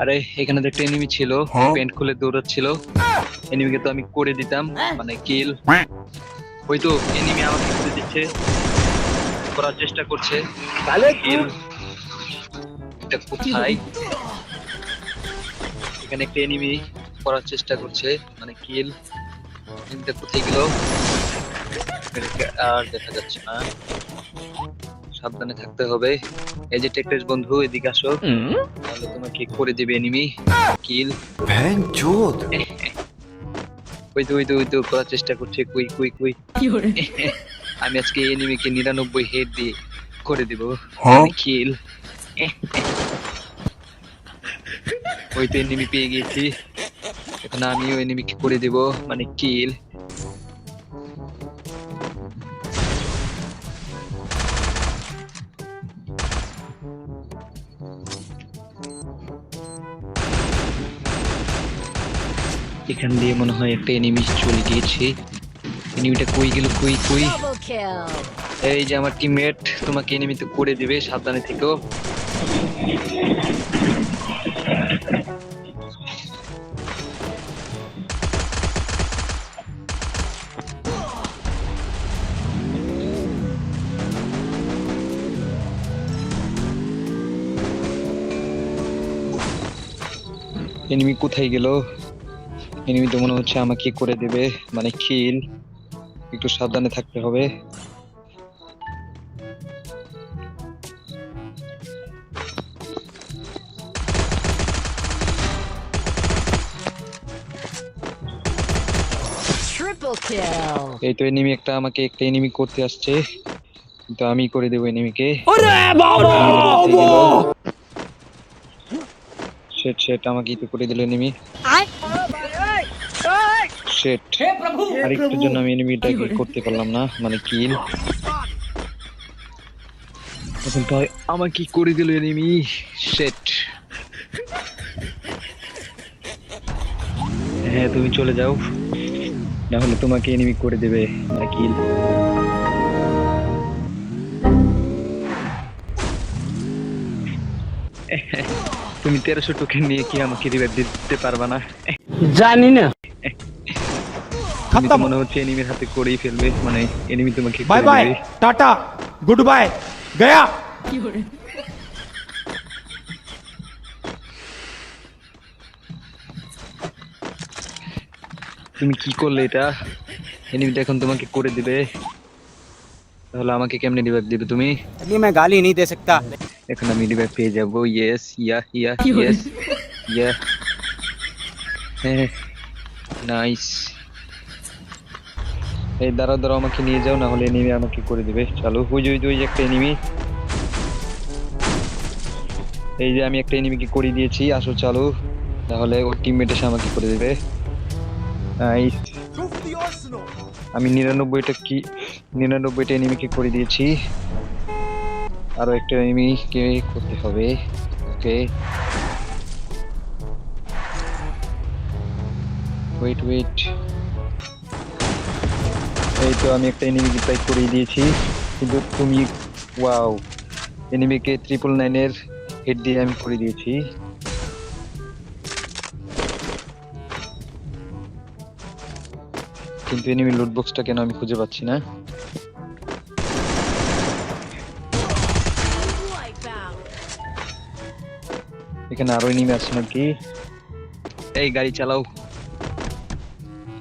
আরে এখানে তো একটা এনিমি ছিল প্যান্ট খুলে দৌড়াচ্ছিল। এনিমিকে তো আমি করে দিতাম মানে কিল ওই তো এনিমি আমাকে করে দিচ্ছে করার চেষ্টা করছে। তাহলে কিল এটা কোথায়? এখানে একটা এনিমি করার চেষ্টা করছে মানে কিল এনিমিটা কোথায় গেল? আর দেখা যাচ্ছে না। সাবধানে থাকতে হবে। এই যে টেকটেস বন্ধু এদিকে আসো। তাহলে তোমাকে করে দেবে এনিমি কিল ভ্যান চোদ। ওই তো ওই তো ওই তো করার চেষ্টা করছে কুই কুই কুই। আমি আজকে এনিমিকে নিরানব্বই হেড দিয়ে করে দিব। কিল হ্যাঁ? ওই তো এনিমি পেয়ে গেছি। এখন আমিও এনিমিকে করে দেব মানে কিল এখান দিয়ে মনে হয় একটা এনিমি চলে গিয়েছে। এনিমিটা কই গেল কই কই? এই যে আমার টিমমেট তোমাকে এনিমিতে করে দিবে সাবধানে থেকো। এনিমি কোথায় গেল? এনিমি তো মনে হচ্ছে আমাকে করে দেবে। মানে কিল একটু সাবধানে থাকতে হবে। এই তো এনিমি একটা আমাকে একটা এনিমি করতে আসছে। কিন্তু আমি করে দেবো এনিমিকে সেট সেট আমাকে তো করে দিল এনিমি সেট আর একটুর জন্য আমি এনিমিটাকে করতে পারলাম না মানে কিল এখন ভাই আমাকে করে দিল এনিমি সেট হ্যাঁ তুমি চলে যাও। না হলে তোমাকে এনিমি করে দেবে মানে কিল তুমি তেরোশো টোকেন নিয়ে কি আমাকে রিভাইভ দিতে পারবা না? জানি না। তুমি তো মনে হচ্ছে এনিমির হাতে করেই ফেলবে মানে এনিমি তোমাকে बाय করে बाय দেবে। टाटा गुड बाय गया তুমি কি করলে এটা এনিমিটা এখন তোমাকে করে দিবে তাহলে আমাকে কেমনে রিভাইভ দিবে তুমি चलिए मैं गाली नहीं दे सकता এখন আমি রিভাইভ পেয়ে যাব ইয়েস ইয়া ইয়া ইয়েস ইয়া হ্যাঁ নাইস এই দাঁড়াও দাঁড়াও আমাকে নিয়ে যাও না হলে এনিমি আমাকে করে দিবে। চলো, ওই যে ওই যে একটা এনিমি এই যে, আমি একটা এনিমিকে করে দিয়েছি, আসো, চালু। তাহলে ওর টিমমেট এসে আমাকে করে দেবে। আমি নিরানব্বইটা কি, নিরানব্বইটা এনিমিকে করে দিয়েছি। আরও একটা এনিমিকে করতে হবে। ওকে। ওয়েট ওয়েট এই তো আমি একটা এনিমিকে প্রায় করিয়ে দিয়েছি। কিন্তু তুমি ওয়াও এনিমিকে ট্রিপল নাইনের হেড দিয়ে আমি করে দিয়েছি। কিন্তু এনিমি লুট কেন আমি খুঁজে পাচ্ছি না? এখানে আরও এনিমি আছে নাকি? এই, গাড়ি চালাও।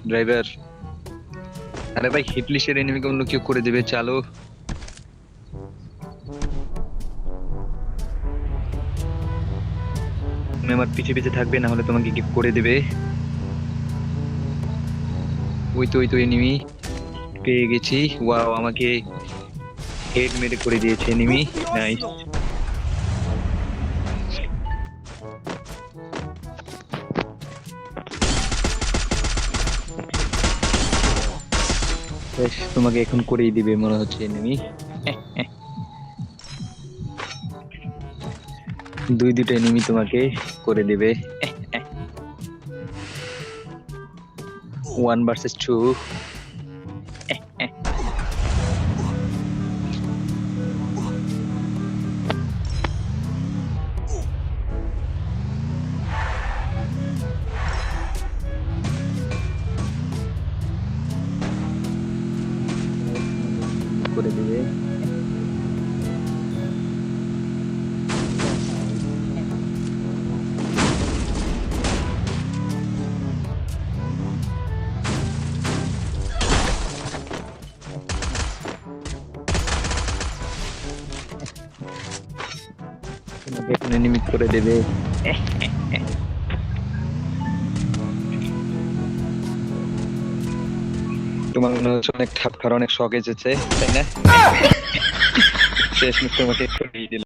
ড্রাইভার আরে ভাই হিটলিশের এনিমিকে অন্য কেউ করে দেবে, চালো। তুমি আমার পিছে পিছে থাকবে না হলে তোমাকে কি করে দেবে। ওই তো ওই তো এনিমি পেয়ে গেছি। ওয়াও আমাকে হেড মেরে করে দিয়েছে এনিমি নাইস বেশ, তোমাকে এখন করেই দিবে, মনে হচ্ছে এনিমি দুই দুটো এনিমি তোমাকে করে দিবে। ওয়ান ভার্সেস টু করে দেবে তোমাকে এখন এনিমি করে দেবে তোমার মনে হচ্ছে অনেক ঠাপ খাওয়ার অনেক শখ এসেছে তাই না? শেষ মুখ তোমাকে দিলাম